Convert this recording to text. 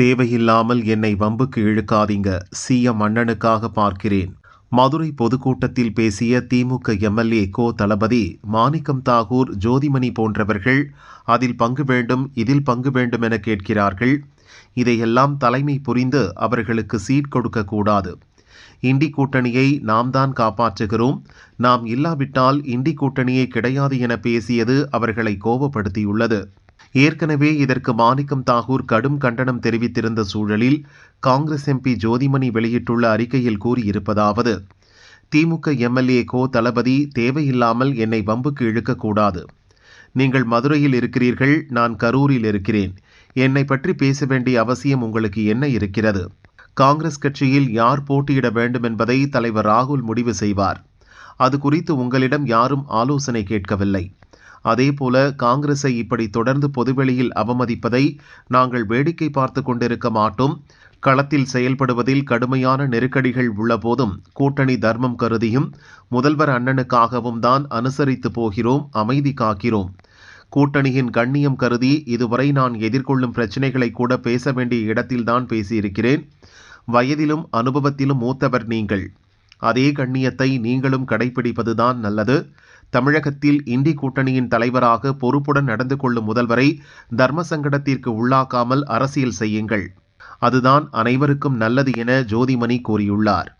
தேவையில்லாமல் என்னை வம்புக்கு இழுக்காதீங்க. சிஎம் அண்ணனுக்காக பார்க்கிறேன். மதுரை பொதுக்கூட்டத்தில் பேசிய திமுக எம்எல்ஏ கோ தளபதி மாணிக்கம் தாகூர் ஜோதிமணி போன்றவர்கள் அதில் பங்கு வேண்டும் இதில் பங்கு வேண்டும் என கேட்கிறார்கள். இதையெல்லாம் தலைமை புரிந்து அவர்களுக்கு சீட் கொடுக்கக்கூடாது இண்டி கூட்டணியை நாம் தான் காப்பாற்றுகிறோம். நாம் இல்லாவிட்டால் இண்டி கூட்டணியே கிடையாது என பேசியது அவர்களை கோபப்படுத்தியுள்ளது. ஏற்கனவே இதற்கு மாணிக்கம் தாகூர் கடும் கண்டனம் தெரிவித்திருந்த சூழலில் காங்கிரஸ் எம்பி ஜோதிமணி வெளியிட்டுள்ள அறிக்கையில் கூறியிருப்பதாவது திமுக எம்எல்ஏ கோ தளபதி தேவையில்லாமல் என்னை வம்புக்கு இழுக்கக்கூடாது நீங்கள் மதுரையில் இருக்கிறீர்கள் நான் கரூரில் இருக்கிறேன். என்னை பற்றி பேச வேண்டிய அவசியம் உங்களுக்கு என்ன இருக்கிறது? காங்கிரஸ் கட்சியில் யார் போட்டியிட வேண்டும் என்பதை தலைவர் ராகுல் முடிவு செய்வார். அது குறித்து உங்களிடம் யாரும் ஆலோசனை கேட்கவில்லை. அதேபோல காங்கிரஸை இப்படி தொடர்ந்து பொதுவெளியில் அவமதிப்பதை நாங்கள் வேடிக்கை பார்த்து கொண்டிருக்க மாட்டோம். களத்தில் செயல்படுவதில் கடுமையான நெருக்கடிகள் உள்ளபோதும் கூட்டணி தர்மம் கருதியும் முதல்வர் அண்ணனுக்காகவும் தான் அனுசரித்து போகிறோம் அமைதி காக்கிறோம். கூட்டணியின் கண்ணியம் கருதி இதுவரை நான் எதிர்கொள்ளும் பிரச்சனைகளை கூட பேச வேண்டிய இடத்தில்தான் பேசியிருக்கிறேன். வயதிலும் அனுபவத்திலும் மூத்தவர் நீங்கள். அதே கண்ணியத்தை நீங்களும் கடைபிடிப்பதுதான் நல்லது. தமிழகத்தில் இந்தி கூட்டணியின் தலைவராக பொறுப்புடன் நடந்து கொள்ளும் முதல்வரை தர்ம சங்கடத்திற்கு உள்ளாக்காமல் அரசியல் செய்யுங்கள். அதுதான் அனைவருக்கும் நல்லது என ஜோதிமணி கூறியுள்ளார்.